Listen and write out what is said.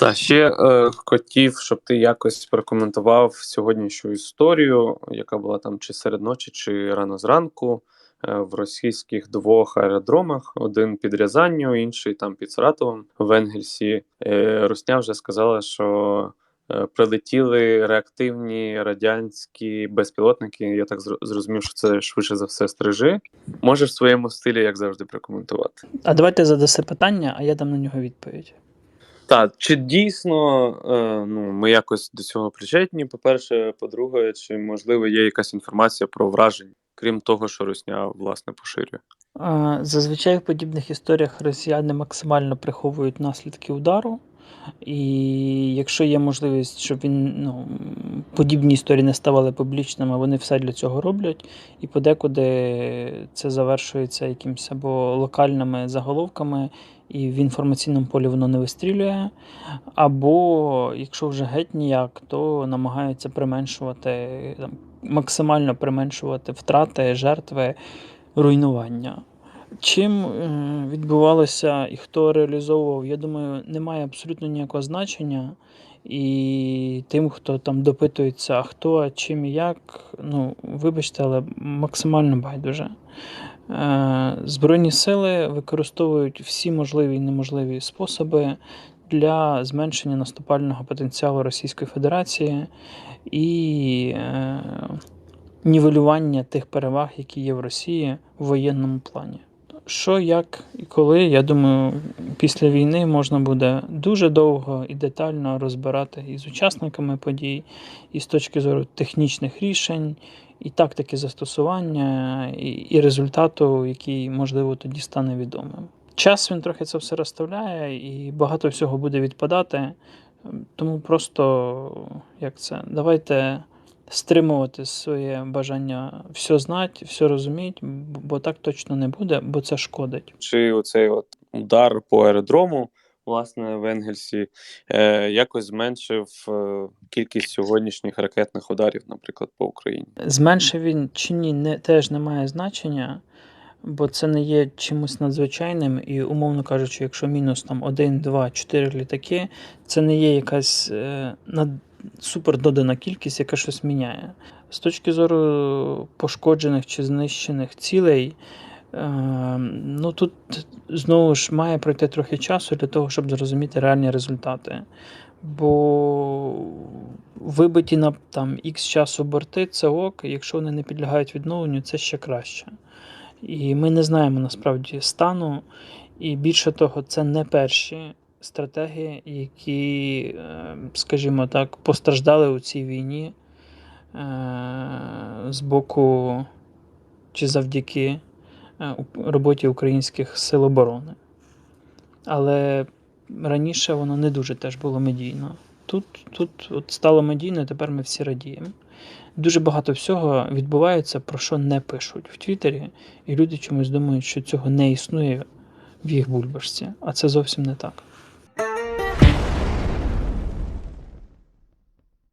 Та ще е, хотів, щоб ти якось прокоментував сьогоднішню історію, яка була там чи серед ночі, чи рано зранку е, в російських двох аеродромах: один під Рязанню, інший там під Саратовом в Енгельсі. Е, Русня вже сказала, що е, прилетіли реактивні радянські безпілотники. Я так зрозумів, що це швидше за все стрижи. Можеш в своєму стилі, як завжди, прокоментувати. А давайте задаси питання, а я дам на нього відповідь. Так, чи дійсно е, ну, ми якось до цього причетні? По-перше, по-друге, чи можливо є якась інформація про враження, крім того, що Русня власне поширює? Зазвичай в подібних історіях росіяни максимально приховують наслідки удару. І якщо є можливість, щоб він ну, подібні історії не ставали публічними, вони все для цього роблять. І подекуди це завершується якимось або локальними заголовками, і в інформаційному полі воно не вистрілює. Або якщо вже геть ніяк, то намагаються применшувати там, максимально применшувати втрати, жертви, руйнування. Чим е, відбувалося і хто реалізовував, я думаю, немає абсолютно ніякого значення. І тим, хто там допитується, хто, чим і як, ну, вибачте, але максимально байдуже. Е, Збройні сили використовують всі можливі і неможливі способи для зменшення наступального потенціалу Російської Федерації і е, нівелювання тих переваг, які є в Росії в воєнному плані. Що, як і коли, я думаю, після війни можна буде дуже довго і детально розбирати і з учасниками подій, і з точки зору технічних рішень, і тактики застосування, і, і результату, який, можливо, тоді стане відомим. Час він трохи це все розставляє, і багато всього буде відпадати. Тому просто як це, давайте стримувати своє бажання все знати, все розуміти, бо так точно не буде, бо це шкодить. Чи оцей от удар по аеродрому, власне, в Енгельсі, е, якось зменшив е, кількість сьогоднішніх ракетних ударів, наприклад, по Україні? Зменшив він чи ні, не, теж не має значення, бо це не є чимось надзвичайним, і, умовно кажучи, якщо мінус там 1, 2, 4 літаки, це не є якась е, над, супер додана кількість, яка щось міняє. З точки зору пошкоджених чи знищених цілей, ну тут знову ж має пройти трохи часу для того, щоб зрозуміти реальні результати. Бо вибиті на там X часу борти це ок, якщо вони не підлягають відновленню, це ще краще. І ми не знаємо насправді стану. І більше того, це не перші стратегії, які, е, скажімо так, постраждали у цій війні е, з боку чи завдяки у- роботі українських сил оборони. Але раніше воно не дуже теж було медійно. Тут, тут от стало медійно, тепер ми всі радіємо. Дуже багато всього відбувається, про що не пишуть в Твіттері, і люди чомусь думають, що цього не існує в їх бульбашці, а це зовсім не так.